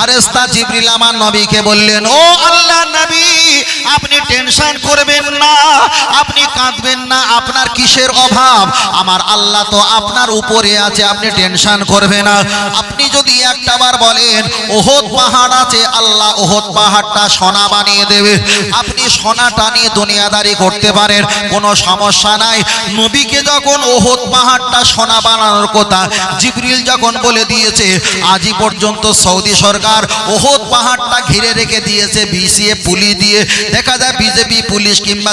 ফারেস্তা জিবরিল আমার নবীকে বললেন, ও আল্লাহ নবী, আপনি টেনশন করবেন না, আপনি কাঁদবেন না, আপনার কিসের অভাব? আমার আল্লাহ তো আপনার উপরে আছে, আপনি টেনশন করবেন না। আপনি যদি একটাবার বলেন, ওহদ পাহাড় আছে, আল্লাহ ওহদ পাহাড়টা সোনা বানিয়ে দেবে। আপনি সোনা নিয়ে দুনিয়াদারি করতে পারেন, কোনো সমস্যা নাই। নবীকে যখন ওহদ পাহাড়টা সোনা বানানোর কথা জিবরিল যখন বলে দিয়েছে, আজই পর্যন্ত সৌদি সরকার ওহদ পাহাড়টা ঘিরে রেখে দিয়েছে, বিসিএ পুলি দিয়ে। দেখা যায় বিজেপি পুলিশ কিংবা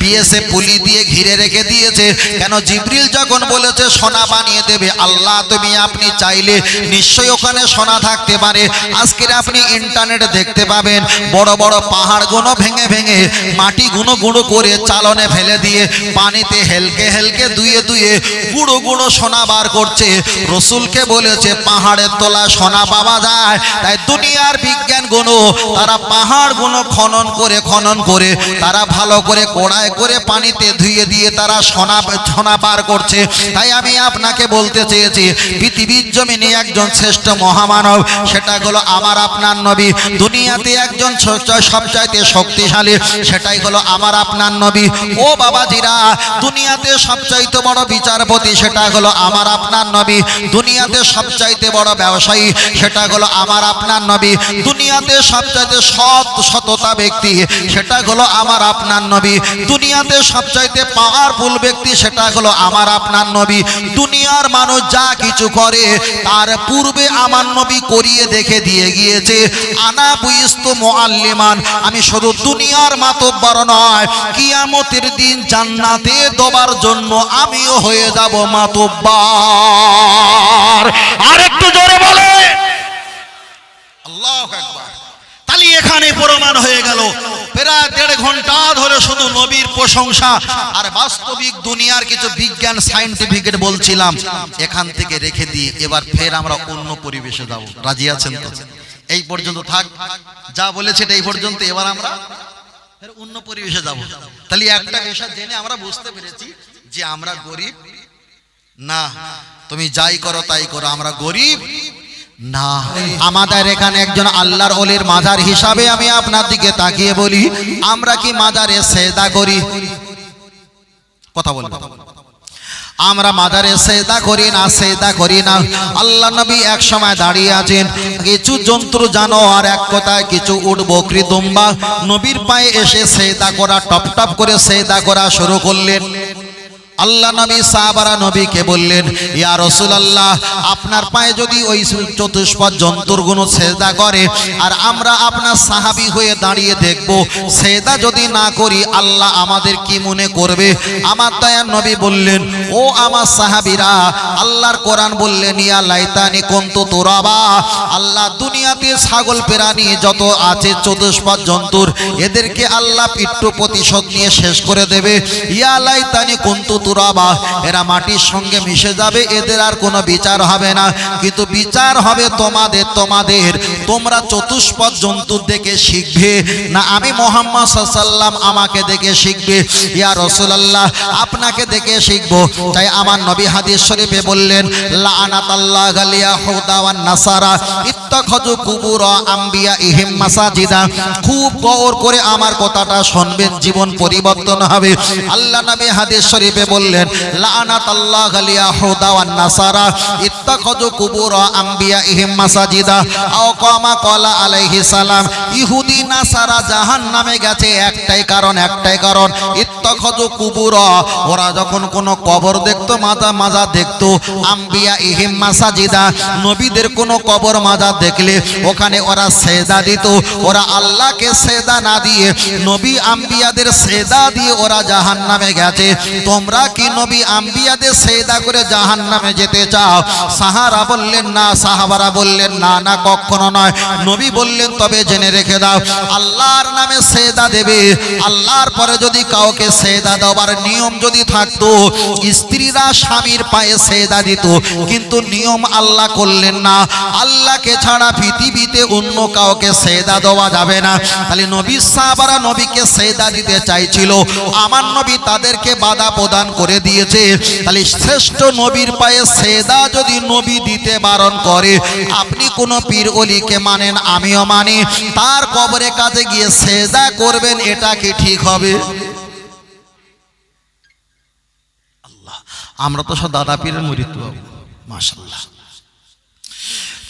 বিএসএফ পুলি দিয়ে ঘিরে রেখে দিয়েছে। কেন জিবরিল যখন বলেছে, সোনা বানিয়ে দেবে, আল্লাহ তুমি আপনি চাইলে নিশ্চয়ই ওখানে সোনা থাকতে পারে। আজকের আপনি ইন্টারনেটে দেখতে পাবেন, বড় বড় পাহাড়গুলো ভেঙে ভেঙে মাটি গুঁড়ো গুঁড়ো করে চালনে ফেলে দিয়ে, পানিতে হেলকে হেলকে দুয়ে দুয়ে গুঁড়ো গুঁড়ো সোনা বার করছে। রসুলকে বলেছে, পাহাড়ের তোলা সোনা পাওয়া যায় তাই দুনিয়ার বিজ্ঞানগুলো তারা পাহাড়গুলো খনন করে খনন করে, তারা ভালো করে কোড়ায় করে পানিতে ধুয়ে দিয়ে তারা সোনা সোনা বার করছে। তাই আমি আপনাকে বলতে চেয়েছি, পৃথিবীর জমিনে একজন শ্রেষ্ঠ মহামানব, সেটা হলো আমার আপনার নবী। দুনিয়াতে একজন সবচাইতে শক্তিশালী, সেটাই হলো আমার আপনার নবী। ও বাবাজিরা, দুনিয়াতে সবচাইতে বড় বিচারপতি, সেটা হলো আমার আপনার নবী। দুনিয়াতে সবচাইতে বড় ব্যবসায়ী, সেটা হলো আমার আপনার নবী দুনিয়াতে সবচাইতে সৎ সততা ব্যক্তি, সেটা হলো আমার আপনার নবী। দুনিয়াতে সবচাইতে পাওয়ারফুল ব্যক্তি, সেটা হলো আমার আপনার নবী। দুনিয়ার মানুষ যা কিছু করে, তার পূর্বে আমার নবী করিয়ে দেখে দিয়ে গিয়েছে। আনা বুইস্ত মোয়াল্লিমান আমি শুধু দুনিয়ার মাতব্বর নয়, কিয়ামতের দিন জান্নাতে দবার জন্য আমিও হয়ে যাব মাতব্বার। আর একটু জোরে বলে আল্লাহ একবার তাহলে এখানে প্রমাণ হয়ে গেল। প্রায় দেড় ঘণ্টা ধরে শুধু নবীর প্রশংসা আর বাস্তবিক দুনিয়ার কিছু বিজ্ঞান সাইন্টিফিকেট বলছিলাম। এখান থেকে রেখে দিয়ে এবার ফের আমরা অন্য পরিবেশে যাব। রাজি আছেন তো? এই পর্যন্ত থাক। যা বলেছে এই পর্যন্ত। এবার আমরা অন্য পরিবেশে যাব। তাহলে একটা বিষয় জেনে আমরা বুঝতে পেরেছি যে আমরা গরিব। না, তুমি যাই করো তাই করো, আমরা গরিব। না। আমাদের এখানে একজন আল্লাহর অলির মাজার হিসাবে আমি আপনার দিকে তাকিয়ে বলি, আমরা কি মাজারে সেদা করি? কথা বলব। আমরা মাজারে সেদা করি না, সেদা করি না। আল্লাহ নবী এক সময় দাঁড়িয়ে আছেন, কিছু জন্তু, জানোয়ার, এক কথায় কিছু উট, বকরি, দুম্বা, নবীর পায়ে এসে সেদা করা টপ টপ করে সেদা করা শুরু করলেন। আল্লাহ নবী, সাহাবারা নবীকে বললেন, ইয়া রাসূলুল্লাহ, আপনার পায়ে যদি ওই চতুষ্পদ জন্তুর গুণ সেজদা করে, আর আমরা আপনার সাহাবী হয়ে দাঁড়িয়ে দেখব, সেজদা যদি না করি, আল্লাহ আমাদের কি মনে করবে? আমার দয়ার নবী বললেন, ও আমার সাহাবীরা, আল্লাহর কোরআন বললেন, ইয়া লাইতানি কুনতু তুরাবা, আল্লাহ দুনিয়াতে ছাগল প্রাণী যত আছে চতুষ্পদ জন্তুর, এদেরকে আল্লাহ পিট্টু প্রতিশোধ নিয়ে শেষ করে দেবে। ইয়া লাইতানি কুনতু তুরাবা এরা মাটির সঙ্গে মিশে যাবে, এদের আর কোনো বিচার হবে না। কিন্তু বিচার হবে তোমাদের তোমাদের। তোমরা চতুষ্পদ জন্তুর দেখে শিখবে। না, আমি মোহাম্মদ সাল্লাম আমাকে দেখে শিখবে। ইয়া রসুলাল্লাহ, আপনাকে দেখে শিখব। তাই আমার নবী হাদিস শরীফে বললেন লানাত আল্লাহ গালিয়া হুদাওয়ান নাসারা ইত্তাখাযু কুবুর আম্বিয়া ইহিম মাসাজিদা। খুব গৌর করে আমার কথাটা শুনবেন, জীবন পরিবর্তন হবে। আল্লাহ নবী হাদিস শরীফে বললেন লানাত আল্লাহ আলিয়া হুদা ওয়ান নাসারা, ইত্তাখাযু কুবুর মাসাজিদা, আও কামা কলা আলাইহি সালাম, ইহুদি নাসারা জাহান্নামে গেছে, একটাই কারণ একটাই কারণ ওরা যখন কোনো কবর দেখতো মাথা মাজা দেখতো। আম্বিয়া ইহিম মাসাজিদা। নবীদের কোনো কবর মাজা দেখলে ওখানে ওরা সেদা দিত। ওরা আল্লাহকে সেদা না দিয়ে, নবী আম্বিয়াদের সেদা দিয়ে ওরা জাহান্নামে গেছে। তোমরা কি নবী আম্বিয়াদের সেদা করে জাহান্নামে যেতে চাও? সাহারা বললেন, না সাহাবারা বললেন, না না, কখনো নয়। নবী বললেন, তবে জেনে রেখে দাও, আল্লাহর নামে সেদা দেবে। আল্লাহর পরে যদি কাউকে সেদা দেওয়ার নিয়ম যদি থাকতো, স্ত্রীরা স্বামীর পায়ে সেদা দিত, কিন্তু নিয়ম আল্লাহ করলেন না। আল্লাহকে ছাড়া পৃথিবীতে অন্য কাউকে সেদা দেওয়া যাবে না। তাহলে নবী সাহাবারা নবীকে সেদা দিতে চাইছিল। আমার নবী তাদেরকে বাধা প্রদান করে দিয়েছে। তাহলে শ্রেষ্ঠ নবীর পায়ে সেদা যদি নবী দিতে বারণ করে, আপনি কোনো পীর অলিকে মানেন, আমিও মানি। তার কবরে কাছে গিয়ে সেদা করবেন, এটা কি ঠিক হবে? আমরা তো সব দাদা পীরের মৃত্যু মাশাল্লাহ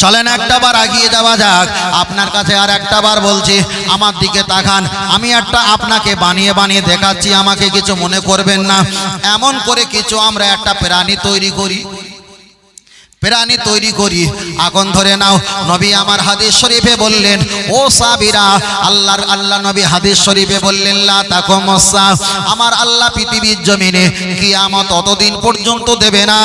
চলেন একটা বার আগিয়ে যাওয়া যাক। আপনার কাছে আর একটা বার বলছি, আমার দিকে তাকান। আমি একটা আপনাকে বানিয়ে বানিয়ে দেখাচ্ছি, আমাকে কিছু মনে করবেন না। এমন করে কিছু আমরা একটা প্রাণী তৈরি করি। প্রাণী তৈরি করি। আগুন ধরে নাও। নবী আমার হাদিস শরীফে বললেন, ও সাবিরা আল্লাহর, আল্লাহ নবী হাদিস শরীফে বললেন, লা তাকুমুসা আমার আল্লাহ পৃথিবীর জমিনে কিয়ামত ততদিন পর্যন্ত দেবে না।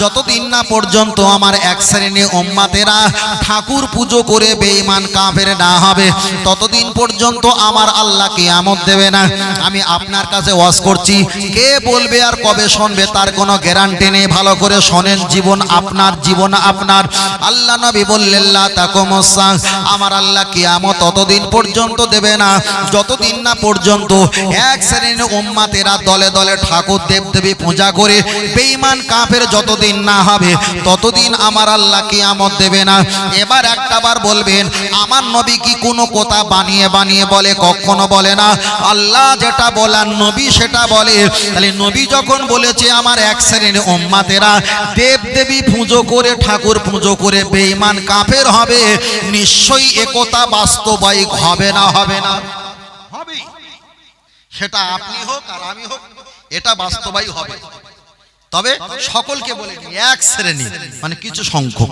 যতদিন না পর্যন্ত আমার এক শ্রেণি উম্মাতেরা ঠাকুর পুজো করে বেঈমান কাফের না হবে, ততদিন পর্যন্ত আমার আল্লাহ কিয়ামত দেবে না। আমি আপনার কাছে ওয়াজ করছি, কে বলবে আর কবে শুনবে তার কোনো গ্যারান্টি নেই। ভালো করে শোনেন, জীবন আপনার জীবন আপনার। আল্লাহ নবী বললেন তাকুমুসা আমার আল্লাহ কিয়ামত ততদিন পর্যন্ত দেবে না, যতদিন না পর্যন্ত এক শ্রেণির উম্মাতেরা দলে দলে ঠাকুর দেবদেবী পূজা করে বেঈমান কাফের যতদিন না হবে, ততদিন আমার আল্লাহ কিয়ামত দেবে না। এবার একটাবার বলবেন, আমার নবী কি কোনো কথা বানিয়ে বানিয়ে বলে, কখনো বলে না? আল্লাহ যেটা বলার নবী সেটা বলে। তাহলে নবী যখন বলেছে আমার এক শ্রেণির উম্মাতেরা দেব দেবী পুজো করে, ঠাকুর পুজো করে বেঈমান কাফের হবে, নিশ্চয়ই একতা বাস্তবায়িক হবে না হবে না। হবে। সেটা আপনি হোক আর আমি হোক, এটা বাস্তবায়ী হবে। তবে সকলকে বলে এক শ্রেণি মানে কিছু সংখ্যক।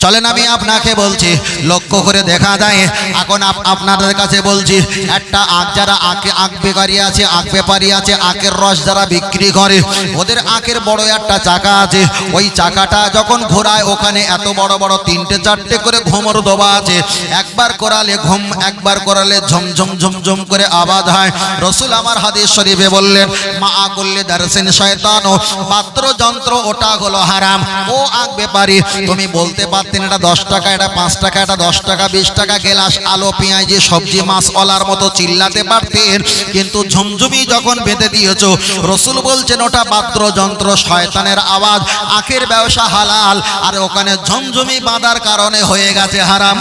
চলেন আমি আপনাকে বলছি লক্ষ্য করে দেখা যায় এখন আপ- আপনাদের কাছে বলছি একটা আখ যারা আঁকে আখ বেকারি আছে আখ ব্যাপারী আছে আখের রস যারা বিক্রি করে ওদের আখের বড় একটা চাকা আছে। ওই চাকাটা যখন ঘোরায় ওখানে এত বড় বড় তিনটে চারটে করে ঘুমর দোবা আছে। একবার করালে ঘুম একবার করালে ঝমঝম ঝমঝম করে আবাদ হয়। রসুল আমার হাদিস শরীফে বললেন মা করলে দারসেন শয়তান পাত্র যন্ত্র ওটা হলো হারাম। ও আগ ব্যাপারী তুমি বলতে পারতেন এটা দশ টাকা, এটা পাঁচ টাকা, এটা দশ টাকা, বিশ টাকা, গেলাস, আলো, পেঁয়াজি সবজি মাছ অলার মতো চিল্লাতে পারতেন। কিন্তু ঝুমঝুমি যখন বেঁধে দিয়েছ, রসুল বলছেন, ওটা পাত্র যন্ত্র, শয়তানের আওয়াজ। আখের ব্যবসা হালাল, আর ওখানে ঝুমঝুমি বাঁধার কারণে হয়ে গেছে হারাম।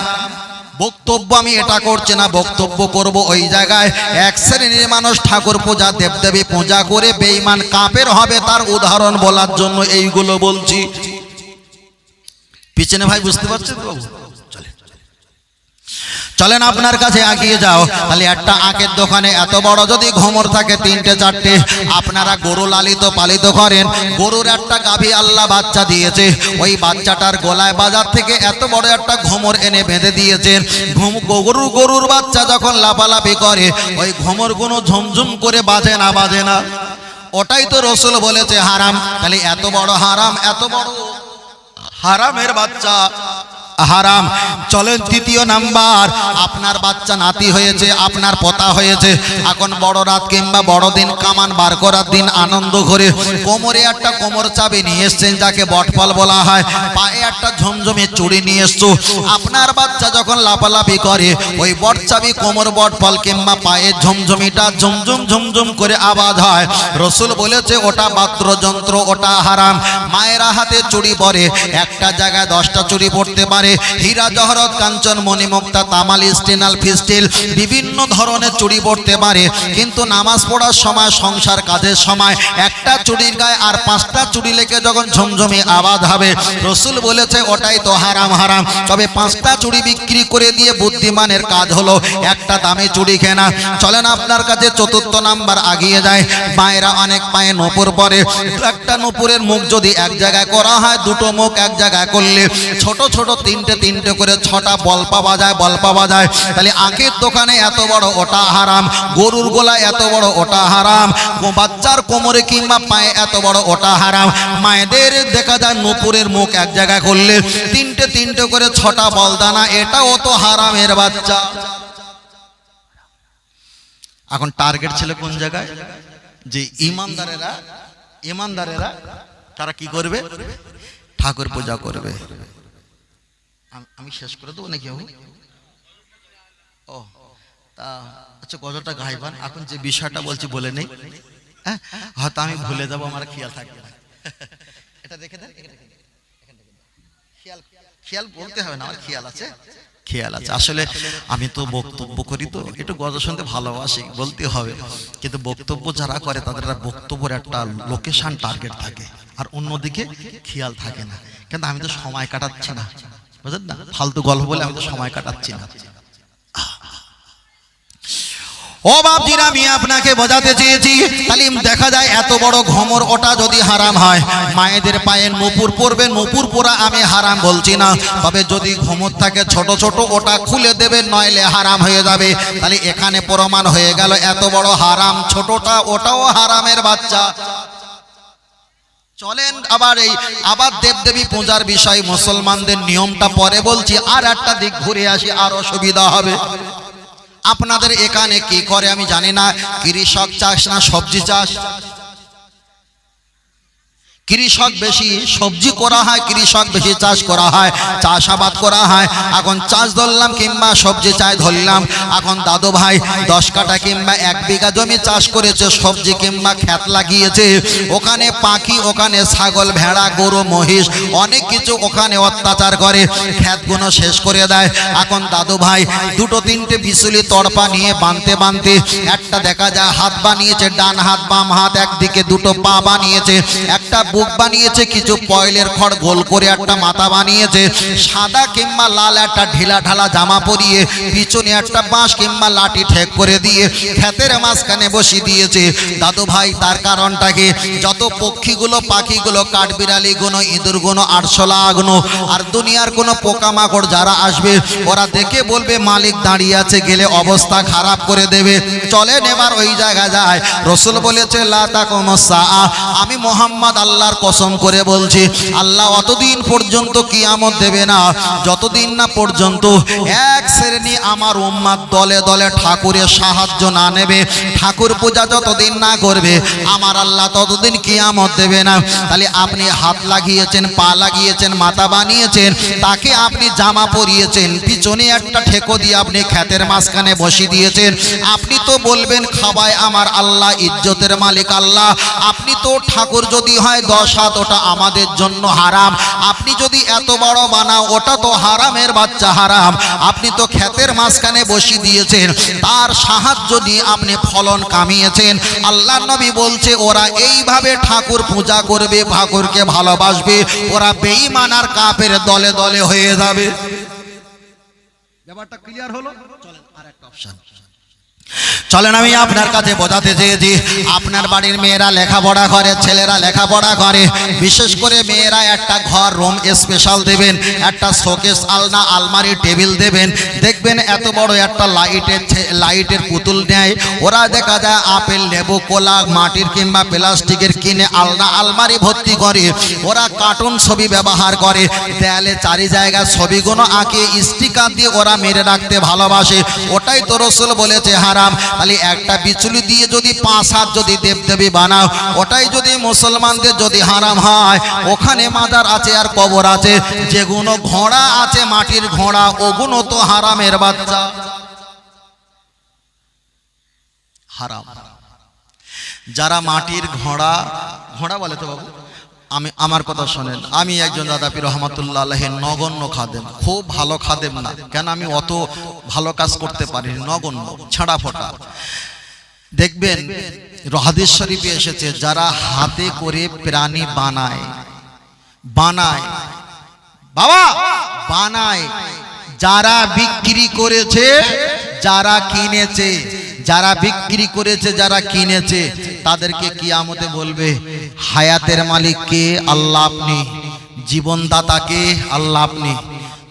বক্তব্য আমি এটা করছি না, বক্তব্য করব ওই জায়গায়। এক শ্রেণির মানুষ ঠাকুর পূজা, দেবদেবী পূজা করে বেঈমান কাপের হবে, তার উদাহরণ বলার জন্য এইগুলো বলছি। পিছনে ভাই, বুঝতে পারছেন চলে চলেন আপনার কাছে আগিয়ে যাও। তাহলে একটা আখের দোকানে এত বড় যদি ঘোমর থাকে তিনটে, চারটে, আপনারা গরু লালিত পালিত করেন। গরুর একটা গাভী আল্লাহ বাচ্চা দিয়েছে। ওই বাচ্চাটার গলায় বাজার থেকে এত বড় একটা ঘোমর এনে বেঁধে দিয়েছেন। গরু গরুর বাচ্চা যখন লাফালাফি করে, ওই ঘুমর কোনো ঝুমঝুম করে বাজে না বাজে না। ওটাই তো রসুল বলেছে হারাম। তাহলে এত বড় হারাম, এত বড় হারামের বাচ্চা। হারাম। চলেন তৃতীয় নাম্বার। আপনার বাচ্চা নাতি হয়েছে, আপনার পতা হয়েছে। এখন বড় রাত কিংবা বড়দিন কামান বার করার দিন, আনন্দ করে কোমরে একটা কোমর চাবি নিয়ে এসছেন, যাকে বটফল বলা হয়। পায়ে একটা ঝমঝমে চুড়ি নিয়ে এসছো। আপনার বাচ্চা যখন লাফালাফি করে, ওই বট চাবি, কোমর বটফল কিংবা পায়ে ঝমঝমিটা ঝমঝম ঝমঝম করে আওয়াজ হয়। রসুল বলেছে, ওটা বাদ্যযন্ত্র, ওটা হারাম। মায়েরা হাতে চুড়ি পরে, একটা জায়গায় দশটা চুড়ি পড়তে পারে হীরা জহরত, কাঞ্চন, মণিমুক্তা, তামাল, স্টিনাল, ফিস্টিল, বিভিন্ন ধরনের চুরি পড়তে পারে। কিন্তু নামাজ পড়ার সময়, সংসার কাজের সময় একটা চুরির গায়ে আর পাঁচটা চুরি লেগে যখন ঝমঝমে আবাদ হবে, রসুল বলেছে, ওটাই তো হারাম হারাম। তবে পাঁচটা চুড়ি বিক্রি করে দিয়ে বুদ্ধিমানের কাজ হলো একটা দামে চুড়ি কেনা। চলেন আপনার কাছে চতুর্থ নাম্বার আগিয়ে যায় মায়েরা অনেক পায়ে নপুর পরে। একটা নপুরের মুখ যদি এক জায়গায় করা হয়, দুটো মুখ এক জায়গায় করলে ছোট ছোট তিনটে তিনটে করে ছটা বল পাওয়া যায় বল পাওয়া যায় তাহলে আখের দোকানে এত বড় ওটা হারাম, গরুর গোলা এত বড় ওটা হারাম, বাচ্চার কোমরে কিংবা পায়ে এত বড় ওটা হারাম। মায়েদের দেখা যায় নপুরের মুখ এক জায়গায় করলে তিনটে তিনটে করে ছটা বলদানা, এটাও তো হারামের বাচ্চা। এখন টার্গেট ছিল কোন জায়গায়? যে ইমানদারেরা ইমানদারেরা তারা কি করবে? ঠাকুর পূজা করবে। আম- আমি শেষ করে দেবো নাকি বাবু? ও, তা আচ্ছা গজলটা গাইবান? এখন যে বিষয়টা বলছি বলে নেই। হ্যাঁ? হয়তো আমি ভুলে যাব, আমার খেয়াল থাকবে না। এটা দেখে দেন। খেয়াল বলতে হবে না, আমার খেয়াল আছে। খেয়াল আছে। আসলে আমি তো বক্তব্য করি তো, একটু গজল শুনতে ভালোবাসি, বলতে হবে। কিন্তু বক্তব্য যারা করে, তাদের বক্তব্যের একটা লোকেশন টার্গেট থাকে। আর অন্যদিকে খেয়াল থাকে না। কিন্তু আমি তো সময় কাটাচ্ছি না। বুঝলেন না? ফালতু গল্প বলে আমি তো সময় কাটাচ্ছি না। ও বাপজির আমি আপনাকে বোঝাতে চেয়েছি, তালিম, দেখা যায় এত বড় ঘমর ওটা যদি হারাম হয়। মায়েদের পায়ের নুপুর পরবে নুপুর পরা আমি হারাম বলছি না। তবে যদি ঘুমর থাকে, ছোট ছোট ওটা খুলে দেবে নইলে হারাম হয়ে যাবে। তাহলে এখানে প্রমাণ হয়ে গেল, এত বড় হারাম ছোটটা, ওটাও হারামের বাচ্চা। চলেন আবার এই আবার দেবদেবী পূজার বিষয় মুসলমানদের নিয়মটা পরে বলছি আর একটা দিক ঘুরে আসি আরও অসুবিধা হবে। আপনাদের এখানে কি করে আমি জানি না কৃষক চাষ না সবজি চাষ? কৃষক বেশি সবজি করা হয়, কৃষক বেশি চাষ করা হয়, চাষাবাদ করা হয়। এখন চাষ ধরলাম কিংবা সবজি চাষ ধরলাম, এখন দাদু ভাই দশ কাটা কিংবা এক বিঘা জমি চাষ করেছে, সবজি কিংবা খ্যাত লাগিয়েছে। ওখানে পাখি, ওখানে ছাগল, ভেড়া, গরু, মহিষ, অনেক কিছু ওখানে অত্যাচার করে খ্যাতগুলো শেষ করে দেয়। এখন দাদু ভাই দুটো তিনটে বিচুলি তড়পা নিয়ে বানতে বানতে একটা দেখা যায় হাত বানিয়েছে, ডান হাত, বাম হাত, একদিকে দুটো পা বানিয়েছে, একটা বুক বানিয়েছে, কিছু পয়লের খড় গোল করে একটা মাথা বানিয়েছে, সাদা কিংবা লাল একটা ঢিলা ঢালা জামা পরিয়ে, পিছনে একটা বাঁশ কিংবা লাঠি ঠেক করে দিয়ে ক্ষেতের মাঝখানে বসিয়ে দিয়েছে। দাদু ভাই, তার কারণটাকে যত পক্ষীগুলো, পাখিগুলো কাঠবিড়ালিগুলো ইঁদুরগুলো আরশোলাগুলো আর দুনিয়ার কোনো পোকামাকড় যারা আসবে, ওরা দেখে বলবে, মালিক দাঁড়িয়ে আছে, গেলে অবস্থা খারাপ করে দেবে। চলেন এবার ওই জায়গা যায়। রসুল বলেছে, লা তাকুমু সাআ। আমি মোহাম্মদ আল্লাহর কসম করে বলছি, আল্লাহ অতদিন পর্যন্ত কিয়ামত দেবে না, যতদিন না পর্যন্ত এক শ্রেণি আমার উম্মাদ দলে দলে ঠাকুরের সাহায্য না নেবে, ঠাকুর পূজা যতদিন না করবে, আমার আল্লাহ ততদিন কিয়ামত দেবে না। তাহলে আপনি হাত লাগিয়েছেন, পা লাগিয়েছেন, মাথা বানিয়েছেন, তাকে আপনি জামা পরিয়েছেন, পিছনে একটা ঠেকো দিয়ে আপনি খ্যাতের মাঝখানে বসিয়ে দিয়েছেন, আপনি তো বলবেন খাবায় আমার আল্লাহ, ইজ্জতের মালিক আল্লাহ, আপনি তো ঠাকুর যদি হয় হাত ওটা আমাদের জন্য হারাম। আপনি যদি এত বড় বানাও ওটা তো হারামের বাচ্চা হারাম। আপনি তো ক্ষেতের মাঝখানে দিয়েছেন। তার সাহায্য দিয়ে আপনি ফলন কামিয়েছেন। আল্লাহ নবী বলছে ওরা এইভাবে ঠাকুর পূজা করবে ঠাকুরকে ভালোবাসবে। ওরা বেঈমান আর কাপের দলে দলে হয়ে যাবে। ব্যাপারটা ক্লিয়ার হলো? চলেন আর একটা অপশন চলেন আমি আপনার কাছে বোঝাতে চেয়েছি। আপনার বাড়ির মেয়েরা লেখাপড়া করে, ছেলেরা লেখাপড়া করে। বিশেষ করে মেয়েরা একটা ঘর রুম স্পেশাল দেবেন, একটা শোকেস আলনা, আলমারি টেবিল দেবেন। দেখবেন এত বড় একটা লাইটের লাইটের পুতুল নেয়। ওরা দেখা যায় আপেল, লেবু, কোলা, মাটির কিংবা প্লাস্টিকের কিনে আলনা, আলমারি ভর্তি করে। ওরা কার্টুন ছবি ব্যবহার করে। দেয়ালে চারি জায়গায় ছবিগুলো আঁকে স্টিকার দিয়ে ওরা মেরে রাখতে ভালোবাসে। ওটাই তো রসুল বলেছে হারাম, তাহলে একটা বিচুলি দিয়ে যদি পাঁচ হাত যদি দেবদেবী বানাও, ওটাই যদি মুসলমানদের যদি হারাম হয়, ওখানে মাদার আছে আর কবর আছে যেগুলো ঘোড়া আছে, মাটির ঘোড়া ওগুলো তো হারামের বাচ্চা। হারাম। যারা মাটির ঘোড়া ঘোড়া বলে তো বাবু? আমি, আমার কথা শোনেন। আমি একজন দাদা পীর রহমতুল্লাহ আলহের নগণ্য খাদেম। খুব ভালো খাদেম না। কেন আমি অত ভালো কাজ করতে পারি নগণ্য ছাড়া ফোটা দেখবেন রহাদিস শরীফে এসেছে, যারা হাতে করে প্রাণী বানায় বানায়। বাবা, বানায়। যারা বিক্রি করেছে, যারা কিনেছে যারা বিক্রি করেছে, যারা কিনেছে, তাদেরকে কিয়ামতে বলবে, হায়াতের মালিক কে? আল্লাহ আপনি। জীবনদাতাকে? আল্লাহ আপনি।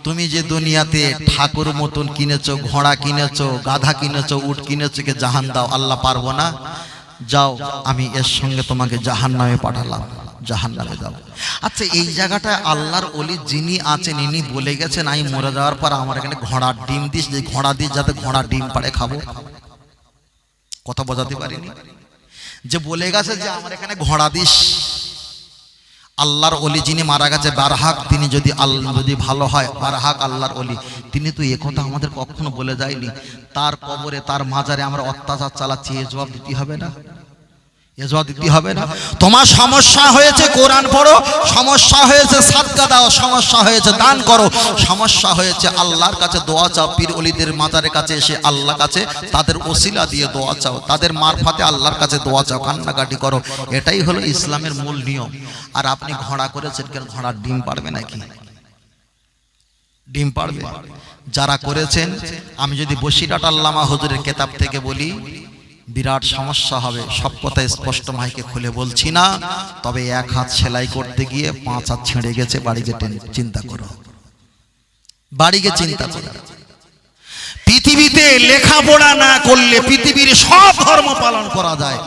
তুমি যে দুনিয়াতে ঠাকুর মতন কিনেছো, ঘোড়া কিনেছো, গাধা কিনেছো, উট কিনেছো কে জাহান দাও। আল্লাহ পারব না। যাও, আমি এর সঙ্গে তোমাকে জাহান নামে পাঠালাম। জাহান নামে যাও। আচ্ছা এই জায়গাটায় আল্লাহর অলি যিনি আছেন, ইনি বলে গেছেন, আমি মরে যাওয়ার পর আমার এখানে ঘোড়ার ডিম দিস, যে ঘোড়া দিস, যাতে ঘোড়া ডিম পাড়ে খাব। কথা বোঝাতে পারিনি। যে বলে গেছে যে আমার এখানে ঘোড়া দিস। আল্লাহর অলি যিনি মারা গেছে বারহাক তিনি যদি আল্লাহ যদি ভালো হয় বারহাক আল্লাহর অলি তিনি তো এ কথা আমাদের কখনো বলে যায়নি। তার কবরে তার মাজারে আমরা অত্যাচার চালাচ্ছি এ জবাব দিতে হবে না। এ জবাব দিতে হবে না। তোমার সমস্যা হয়েছে, কোরআন পড়ো, সমস্যা হয়েছে, সাদকা দাও, সমস্যা হয়েছে, দান করো। সমস্যা হয়েছে, আল্লাহর কাছে দোয়া চাও, পীর অলিদের মাজারের কাছে এসে আল্লাহ কাছে তাদের ওসিলা দিয়ে দোয়া চাও, তাদের মারফাতে আল্লাহর কাছে দোয়া চাও, কান্নাকাটি করো। এটাই হলো ইসলামের মূল নিয়ম। আর আপনি ঘোড়া করেছেন কেন? ঘোড়ার ডিম পারবে নাকি? ডিম পারবে। যারা করেছেন, আমি যদি বসিরাট আল্লামা হুজুরের কেতাব থেকে বলি বিরাট সমস্যা হবে। সব কথা স্পষ্ট মাইকে খুলে বলছি না। তবে এক হাত সেলাই করতে গিয়ে পাঁচ হাত ছেড়ে গেছে। টেন- চিন্তা করো। বাড়িকে চিন্তা করো। পৃথিবীতে লেখাপড়া না করলে পৃথিবীর সব ধর্ম পালন করা যায়।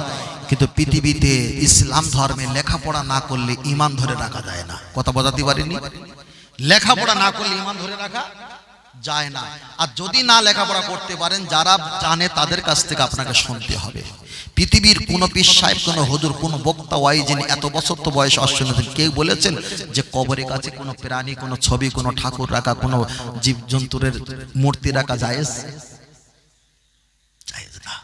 কিন্তু পৃথিবীতে ইসলাম ধর্মে লেখাপড়া না করলে ইমান ধরে রাখা যায় না। কথা বোঝাতে পারিনি? লেখাপড়া না করলে ইমান ধরে রাখা যায় না। আর যদি না লেখাপড়া করতে পারেন, যারা জানে তাদের কাছ থেকে আপনাকে শুনতে হবে। পৃথিবীর কোন পীর সাহেব, কোন হুজুর, কোন বক্তা, ওয়াই যিনি এত বছর তো বয়স অশ্বনীতি কেউ বলেছেন যে কবরের কাছে কোনো প্রাণী, কোনো ছবি, কোনো ঠাকুর রাখা, কোনো জীবজন্তুরের মূর্তি রাখা জায়েজ জায়েজ না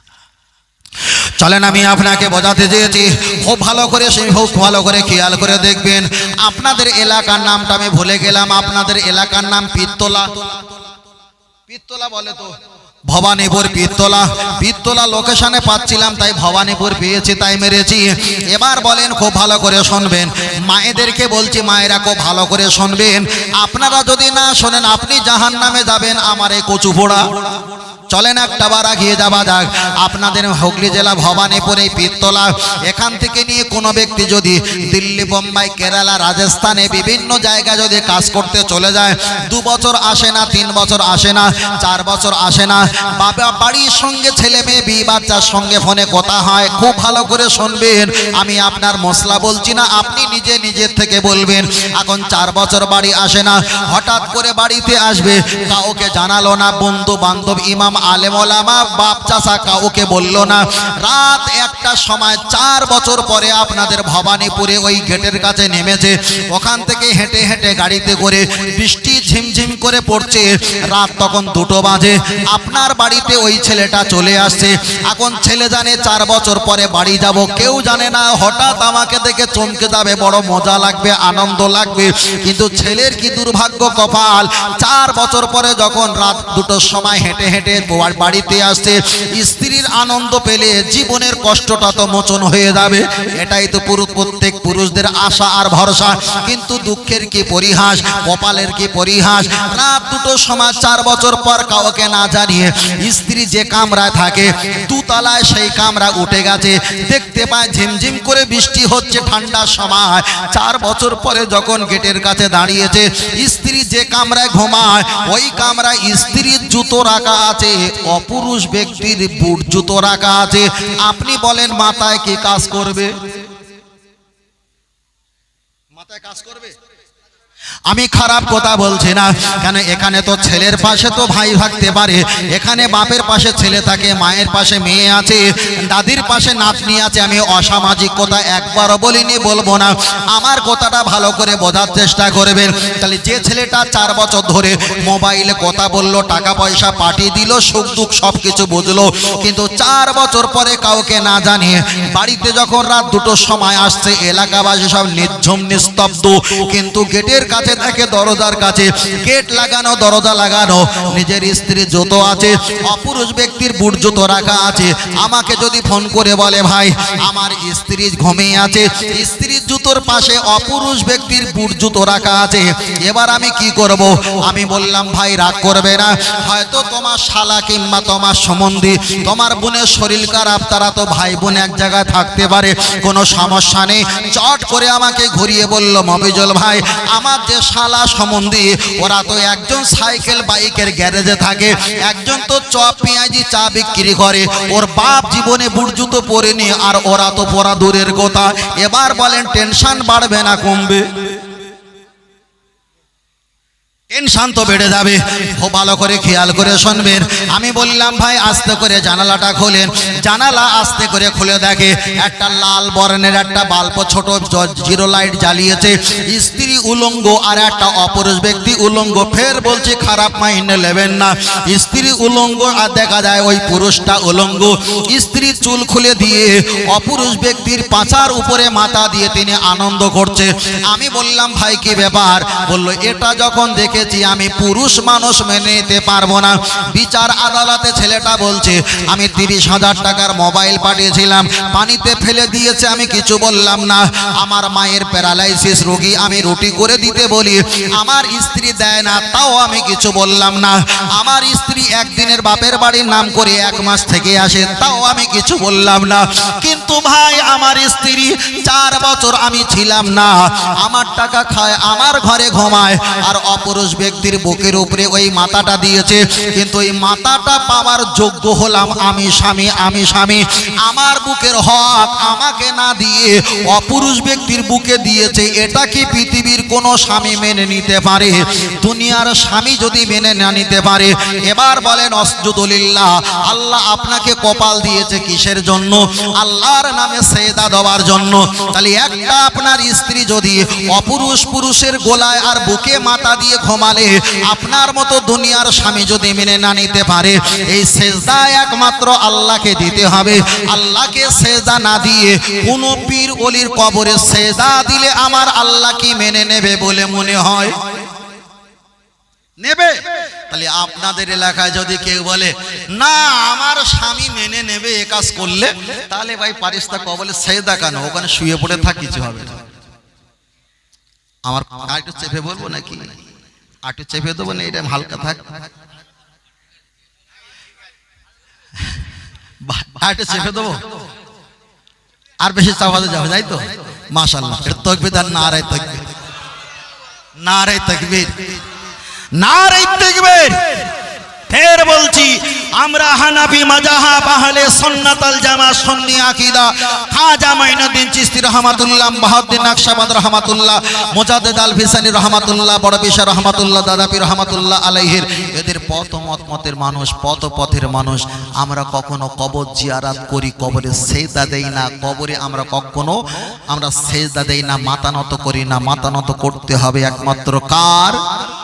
চলেন, আমি আপনাকে বোঝাতে চেয়েছি। খুব ভালো করে খুব ভালো করে খেয়াল করে দেখবেন। আপনাদের এলাকার নামটা আমি ভুলে গেলাম। আপনাদের এলাকার নাম পিত্তলা। পিত্তলা বলে তো। ভবানীপুর পিত্তলা পিত্তলা লোকেশনে পাচ্ছিলাম, তাই ভবানীপুর পেয়েছি, তাই মেরেছি। এবার বলেন, খুব ভালো করে শুনবেন। মায়েদেরকে বলছি, মায়েরা খুব ভালো করে শুনবেন। আপনারা যদি না শোনেন, আপনি জাহান নামে যাবেন আমার এই কচু পোড়া চলেন একটা বার আগিয়ে যাওয়া যাক। আপনাদের হুগলি জেলা ভবানীপুর এই পিত্তলা এখান থেকে নিয়ে কোনো ব্যক্তি যদি দিল্লি, বোম্বাই, কেরালা, রাজস্থানে বিভিন্ন জায়গায় যদি কাজ করতে চলে যায়, দু বছর আসে না, তিন বছর আসে না, চার বছর আসে না বাবা, বাড়ির সঙ্গে ছেলে মেয়ে, বিয়ে বাচ্চার সঙ্গে ফোনে কথা হয়, খুব ভালো করে শুনবেন। আমি আপনার মশলা বলছি না, আপনি নিজে নিজের থেকে বলবেন। এখন চার বছর বাড়ি আসে না, হঠাৎ করে বাড়িতে আসবে, কাউকে জানালো না বন্ধু বান্ধব ইমাম আলেম বাপ চাষা কাউকে বলল না। রাত একটা সময়, চার বছর পরে আপনাদের ভবানীপুরে ওই গেটের কাছে নেমেছে। ওখান থেকে হেঁটে হেঁটে গাড়িতে করে বৃষ্টি ঝিমঝিম করে পড়ছে। রাত তখন দুটো বাজে। আপনার বাড়িতে ওই ছেলেটা চলে আসছে। এখন ছেলে জানে চার বছর পরে বাড়ি যাব। কেউ জানে না, হঠাৎ আমাকে দেখে চমকে যাবে। বড় মজা লাগবে, আনন্দ লাগবে। কিন্তু ছেলের কি দুর্ভাগ্য কপাল? চার বছর পরে যখন রাত দুটোর সময় হেঁটে হেঁটে বাড়ি- বাড়িতে আসছে, স্ত্রীর আনন্দ পেলে জীবনের কষ্টটা তো মোচন হয়ে যাবে। এটাই তো পুরুষ, প্রত্যেক পুরুষদের আশা আর ভরসা। কিন্তু দুঃখের কি পরিহাস, কপালের কি পরিহাস? রাত দুটোর সময় চার বছর পর কাউকে না জানিয়ে স্ত্রী যে কামরায় থাকে, দুতলায় সেই কামরা উঠে গেছে। দেখতে পায় ঝিমঝিম করে বৃষ্টি হচ্ছে ঠান্ডার সময়। চার বছর পরে যখন গেটের কাছে দাঁড়িয়েছে, স্ত্রী যে কামরায় ঘুমায়, ওই কামরায় স্ত্রীর জুতো রাখা আছে, অপুরুষ ব্যক্তির বুট জুতো রাখা আছে। আপনি বলেন, মাথায় কি কাজ করবে? মাথায় কাজ করবে? আমি খারাপ কথা বলছি না। কেন এখানে তো ছেলের পাশে তো ভাই থাকতে পারে। এখানে বাপের পাশে ছেলে থাকে, মায়ের পাশে মেয়ে আছে, দাদির পাশে নাতনি আছে। আমি অসামাজিক কথা একবারও বলিনি, বলব না। আমার কথাটা ভালো করে বোঝার চেষ্টা করবেন। তাহলে যে ছেলেটা চার বছর ধরে মোবাইলে কথা বলল, টাকা পয়সা পাঠিয়ে দিল, সুখ দুঃখ সব কিছু বুঝলো, কিন্তু চার বছর পরে কাউকে না জানিয়ে বাড়িতে যখন রাত দুটোর সময় আসছে, এলাকাবাসী সব নির্ঝুম, নিস্তব্ধ। কিন্তু গেটের কাছে থাকে, দরজার কাছে। গেট লাগানো, দরজা লাগানো। নিজের স্ত্রীর জুতো আছে, অপুরুষ ব্যক্তির বুট জুতো রাখা আছে। আমাকে যদি ফোন করে বলে, ভাই, আমার স্ত্রী ঘুমিয়ে আছে। স্ত্রীর জুতোর পাশে অপুরুষ ব্যক্তির বুট জুতো রাখা আছে। এবার আমি কি করব? আমি বললাম, ভাই, রাগ করবে না। হয়তো তোমার শালা কিংবা তোমার সম্বন্ধী, তোমার বোনের শরীর খারাপ, তারা তো ভাই বোন এক জায়গায় থাকতে পারে, কোনো সমস্যা নেই। চট করে আমাকে ঘুরিয়ে বলল মবিজল ভাই, আমার যে শালা সম্বন্ধে, ওরা তো একজন সাইকেল বাইকের গ্যারেজে থাকে, একজন তো চপ, পেঁয়াজি, চা বিক্রি করে। ওর বাপ জীবনে বুট জুতো পরেনি, আর ওরা তো পরা দূরের কথা। এবার বলেন, টেনশন বাড়বে না কমবে। টেনশন তো বেড়ে যাবে। খুব ভালো করে খেয়াল করে শুনবেন। আমি বললাম, ভাই, আস্তে করে জানালাটা খোলেন। জানালা আস্তে করে খুলে দেখে একটা লাল বর্ণের একটা বাল্ব ছোট জিরো লাইট জ্বালিয়েছে। স্ত্রী উলঙ্গ আর একটা অপরুষ ব্যক্তি উলঙ্গ। ফের বলছে, খারাপ মাইন্ডে নেবেন না। স্ত্রী উলঙ্গ আর দেখা যায় ওই পুরুষটা উলঙ্গ। স্ত্রী চুল খুলে দিয়ে অপুরুষ ব্যক্তির পাচার উপরে মাথা দিয়ে তিনি আনন্দ করছে। আমি বললাম, ভাই, কি ব্যাপার? বলল, এটা যখন দেখেছি আমি পুরুষ মানুষ মেনে নিতে পারব না। বিচার আদালতে ছেলেটা বলছে, আমি তিরিশ হাজার টাকার মোবাইল পাঠিয়েছিলাম, পানিতে ফেলে দিয়েছে, আমি কিছু বললাম না। আমার মায়ের প্যারালাইসিস রোগী, আমি রুটি করে দিতে বলি, আমার স্ত্রী দেয় না, তাও আমি কিছু বললাম না। আমার স্ত্রী একদিনের বাপের বাড়ির নাম করে এক মাস থেকে আসে, তাও আমি কিছু বললাম না। কিন্তু ভাই, আমার স্ত্রী চার বছর আমি ছিলাম না। আমার টাকা খায়, আমার ঘরে ঘুমায়, আর অপুরুষ ব্যক্তির বুকের উপরে ওই মাথাটা দিয়েছে, কিন্তু ওই মাথাটা পাওয়ার যোগ্য হলাম আমি স্বামী আমি স্বামী। আমার বুকের হক আমাকে না দিয়ে অপুরুষ ব্যক্তির বুকে দিয়েছে, এটা কি পৃথিবীর কোনো স্বামী মেনে নিতে পারে? দুনিয়ার স্বামী যদি মেনে না নিতে পারে, এবার বলেন, অসজুদুলিল্লাহ, আল্লাহ আপনাকে কপাল দিয়েছে কিসের জন্য? আল্লাহর নামে সেদা দেওয়ার জন্য। তাহলে একটা আপনার স্ত্রী যদি অপুরুষ পুরুষের গোলায় আর বুকে মাথা দিয়ে ঘুমালে আপনার মতো দুনিয়ার স্বামী যদি মেনে না নিতে পারে, এই সেজদা একমাত্র আল্লাহকে দিতে হবে। আল্লাহকে সেজদা না দিয়ে কোনো পীর অলির কবরে সেজদা দিলে আমার আল্লাহ কি মেনে নেবে বলে মনে হয়? নেবে? তাহলে আপনাদের এলাকায় যদি কেউ বলে, না, আমার স্বামী মেনে নেবে এ কাজ করলে, তাহলে ভাই পারিস্তা কবলে সেদা কেন? ওখানে শুয়ে পড়ে থাক, কিছু হবে আমার একটু চেপে বলব নাকি? একটু চেপে দেবো না, এটা হালকা থাক। আর চেপে দেবো। আর বেশি চাপাতে যাবে, তাই তো? মাশাল্লাহ এটা তকবির আর না রায় তকবির। না রায় তকবির। নারে দেখবেন ফের বলছি, আমরা হানাফি মাজাহাব আহলে সুন্নাতাল জামা সুন্নি আকীদা, খাজা মাইনুদ্দিন চিশতি রহমাতুল্লাহ বাহাউদ্দিন নকশবন্দ রহমাতুল্লাহ, মুজাদ্দিদ আল ফিসানি রহমাতুল্লাহ, বড় বিশা রহমাতুল্লাহ দাদাপি রহমাতুল্লাহ আলাইহির। এদের পথ মত মতের মানুষ, পথ পথের মানুষ। আমরা কখনো কবর জিয়ারাত করি, কবরে সেজদা দেই না, কবরে আমরা কখনো, আমরা সেজদা দেই না মাথা নত করি না। মাথা নত করতে হবে একমাত্র কার?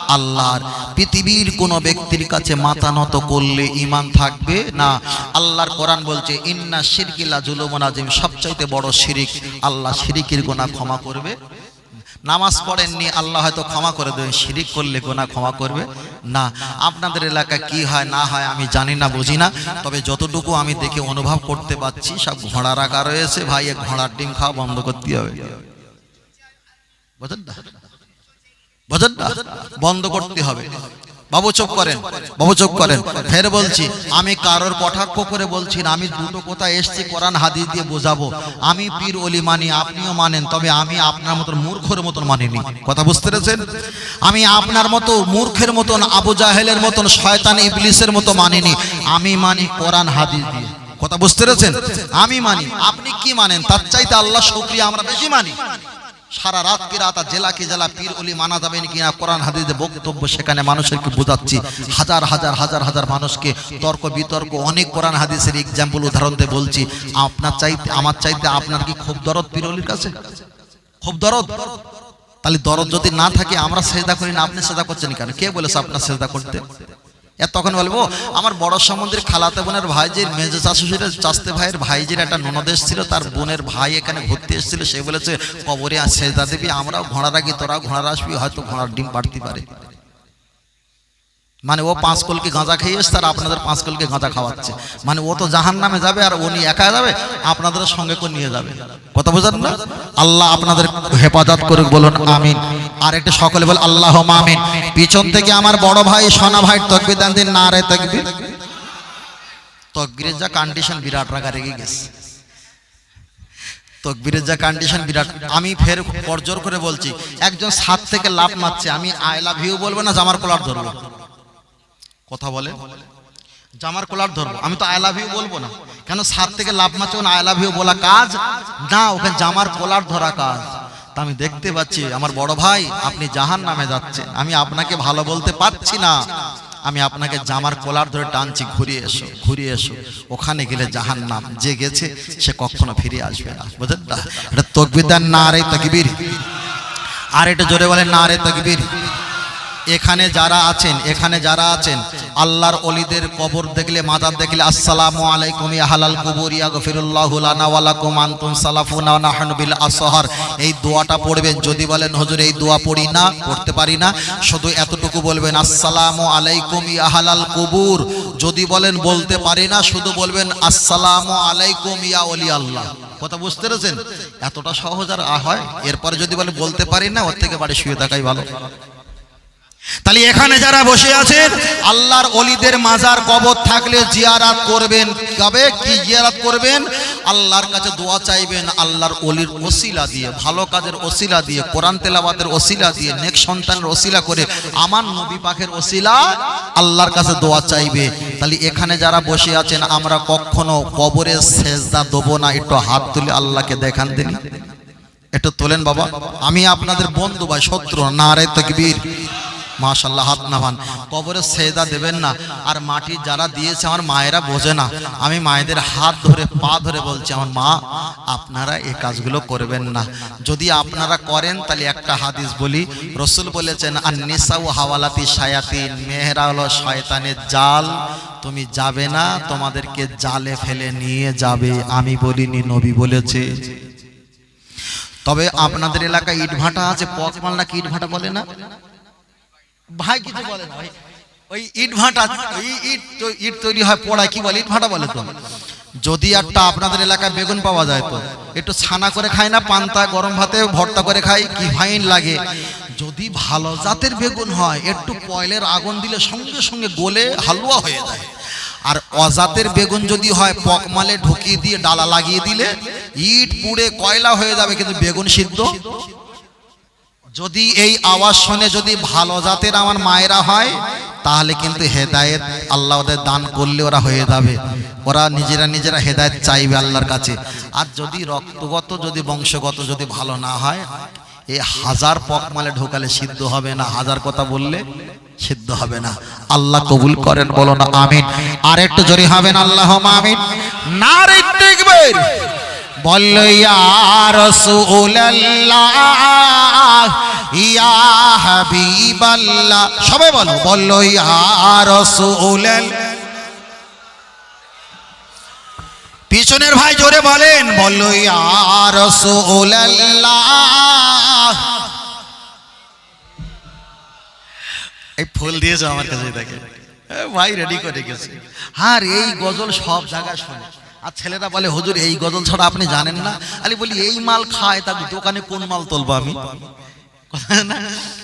আল্লাহর। পৃথিবীর কোনো ব্যক্তির কাছে মাথা নত করলে ইমান থাকবে না? আল্লাহর কোরআন বলছে, ইন্না শিরকিলা জুলুমন আজিম সবচাইতে বড় শিরিক, আল্লাহ শিরিকের গোনা ক্ষমা করবে। নামাজ পড়েননি, আল্লাহ হয়তো ক্ষমা করে দেবেন। শিরিক করলে গোনা ক্ষমা করবে? না। আপনাদের এলাকায় কি হয়, না হয় আমি জানি না, বুঝি না। তবে যতটুকু আমি দেখে অনুভব করতে পারছি, সব ঘোড়া রাখা রয়েছে। ভাই ঘোড়ার ডিম খাওয়া বন্ধ করতে হবে। বুঝলেন না না, বন্ধ করতে হবে। বাবু চুপ করেন, বাবু চুপ করেন। ফের বলছি, আমি কারোর কটাক্ষ করে বলছি না, আমি দুটো কথা এসছি, কোরআন হাদিস দিয়ে বোঝাবো। আমি পীর অলি মানি, আপনিও মানেন, তবে আমি আপনার মতন মূর্খের মতন মানিনি। কথা বুঝতে পেরেছেন? আমি আপনার মতো মূর্খের মতন, আবু জাহেলের মতন, শয়তান ইবলিসের মতো মানিনি। আমি মানি কোরআন হাদিস দিয়ে। কথা বুঝতে পেরেছেন? আমি মানি, আপনি কি মানেন? তার চাইতে আল্লাহ শুকরিয়া আমরা বেশি মানি। সারা রাত কি রাত আর জেলা কি জেলা পীর অলি মানা যাবে কিনা কোরআন, হাদিসে বক্তব্য সেখানে মানুষকে বোঝাচ্ছি। হাজার হাজার হাজার হাজার মানুষকে তর্ক বিতর্ক, অনেক কোরআন, হাদিসের এক্সাম্পল উদাহরণ দিয়ে বলছি। আপনার চাইতে, আমার চাইতে আপনার কি খুব দরদ পীর অলির কাছে? খুব দরদ? তাহলে দরদ যদি না থাকে, আমরা সেজদা করি না, আপনি সেজদা করছেন কেন? কে বলেছে আপনার সেজদা করতে? তখন বলব আমার বড় সমুদ্রের খালাতে বোনের ভাই যে মেজ চাষুষের চাষতে ভাইয়ের ভাইজির একটা ননদেশ ছিল তার বোনের ভাই এখানে ঘুরতে এসেছিল সে বলেছে কবরে আসছে দেবী আমরাও ঘোড়া রাখি তোরাও ঘোড়া আসবি হয়তো ঘোড়ার ডিম পাড়তে পারে। মানে ও পাঁচ কলকে গাঁজা খেয়ে এসছে আর আপনাদের পাঁচ কলকে গাঁজা খাওয়াচ্ছে। মানে ও তো জাহান নামে যাবে আর উনি একা যাবে, আপনাদের সঙ্গে করে নিয়ে যাবে। কথা বোঝেন না? আল্লাহ আপনাদের হেফাজত করুক, বলুন আমিন। আর একটু সকলে বল আল্লাহ আমিন। পিছন থেকে আমার বড় ভাই, সোনা ভাই, তকবির দেন দিন না রে তকবির। তকবিরের যা কন্ডিশন বিরাট রাগা রেগে গেছে। তকবিরের যা কন্ডিশন বিরাট। আমি ফের পরজোর করে বলছি, একজন সাত থেকে লাভ মারছে, আমি আই লাভ ইউ বলব না জামার কলার ধরবো কথা বলে, জামার কলার ধরবো, আমি তো আই লাভ ইউ বলব না। কেন সাত থেকে লাভ মারছে আই লাভ ইউ বলা কাজ? না ওখানে জামার কলার ধরা কাজ। তা আমি দেখতে পাচ্ছি, আমার বড় ভাই, আপনি জাহান নামে যাচ্ছেন। আমি আপনাকে ভালো বলতে পারছি না। আমি আপনাকে জামার কলার ধরে টানছি, ঘুরিয়ে এসো ঘুরিয়ে এসো। ওখানে গেলে জাহান নাম, যে গেছে, সে কখনো ফিরে আসবে না। বুঝলেন এটা তকবিদার না রে তকবির। আর এটা জোরে বলে না রে তকবির। এখানে যারা আছেন, এখানে যারা আছেন, আল্লাহর অলিদের কবর দেখলে, মাজার দেখলে, আসসালামু আলাইকুম হালাল কুবুর, ইয়া গফিরুল্লাহু লানা ওয়া লাকুম, আনতুম সালাফুনা ওয়া নাহনু বিল আসহার। এই দোয়াটা পড়বেন, যদি বলেন, হজুর, এই দোয়া পড়ি না, পড়তে পারি না। শুধু এতটুকু বলবেন, আসসালামু আলাইকুম হালাল কুবুর। যদি বলেন, বলতে পারি না, শুধু বলবেন, আসসালামু আলাইকুম ইয়া ওলি আল্লাহ। কথা বুঝতে পেরেছেন? এতটা সহজ আর হয়? এরপরে যদি বলে বলতে পারি না, ওর থেকে বাড়ি শুয়ে থাকাই ভালো। তাহলে এখানে যারা বসে আছেন, আল্লাহর অলিদের মাজার কবর থাকলে জিয়ারাত করবেন। কবে? কি জিয়ারাত করবেন? আল্লাহর কাছে দোয়া চাইবেন, আল্লাহর অলির ওসিলা দিয়ে, ভালো কাজের ওসিলা দিয়ে, কোরআন তেলাবাদের ওসিলা দিয়ে, নেক সন্তানের ওসিলা করে, আমার নবী পাখের ওসিলা আল্লাহর কাছে দোয়া চাইবে। তাহলে এখানে যারা বসে আছেন, আমরা কখনো কবরে সেজদা দেবো না, একটু হাত তুলে আল্লাহকে দেখান দিন একটু তোলেন বাবা। আমি আপনাদের বন্ধু ভাই, শত্রু না রে তকবীর। মাশাল্লাহ হাত নামান। কবরে সেদা দেবেন না। আর মাটি যারা দিয়েছে, আমার মায়েরা বোঝে না। আমি মায়েদের হাত ধরে, পা ধরে বলছি, আমার মা, আপনারা এই কাজগুলো করবেন না। যদি আপনারা করেন, তাহলে একটা হাদিস বলি। রসুল বলেছেন আর নিসাউ হাওয়ালাতি সায়াতি মেহেরা হলো শয়তানের জাল। তুমি যাবে না, তোমাদেরকে জালে ফেলে নিয়ে যাবে। আমি বলিনি, নবী বলেছে। তবে আপনাদের এলাকায় ইট ভাটা আছে, পক মালনাকে ইট ভাটা বলে না? ভাই কিছু বলে না, ভাই। ওই ইট ভাটা, ওই ইট ইট তৈরি হয় পোড়ায়, কি বলে? ইট ভাটা বলে তো। যদি একটা আপনাদের এলাকায় বেগুন পাওয়া যায় তো, একটু ছানা করে খায় না, পান্তা, গরম ভাতে ভর্তা করে খাই, কি ফাইন লাগে। যদি ভালো জাতের বেগুন হয়, একটু কয়লের আগুন দিলে সঙ্গে সঙ্গে গলে হালুয়া হয়ে যায়। আর অজাতের বেগুন যদি হয় পকমালে ঢুকিয়ে দিয়ে ডালা লাগিয়ে দিলে, ইট পুড়ে কয়লা হয়ে যাবে, কিন্তু বেগুন সিদ্ধ? যদি এই আওয়াজ শুনে যদি ভালো জাতের আমার মায়েরা হয়, তাহলে কিন্তু হেদায়েত আল্লাহ ওদের দান করলে ওরা হয়ে যাবে। ওরা নিজেরা নিজেরা হেদায়েত চাইবে আল্লাহর কাছে। আর যদি রক্তগত, যদি বংশগত যদি ভালো না হয় এই হাজার পকমালে ঢোকালে সিদ্ধ হবে না। হাজার কথা বললে সিদ্ধ হবে না। আল্লাহ কবুল করেন বলো না আমিন। আর একটু জোরে হবেন আল্লাহ আমিন। না হাবিবাল্লাহ। সবাই বলো ইয়া পিছনের ভাই জোরে বলেন রাসূলুল্লাহ এই ফুল দিয়েছ আমার কাছে দেখে। ভাই রেডি করে গেছে। আর এই গজল সব জায়গায় শোনে। আর ছেলেরা বলে, হুজুর, এই গজল ছাড়া আপনি জানেন না? আলি বলি, এই মাল খায়, তা দোকানে কোন মাল তুলবো আমি?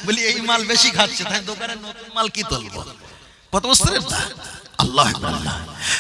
বলি, এই মাল বেশি খাচ্ছে তাই দোকানে নতুন মাল কি তুলবো? কত বুঝতে আল্লাহ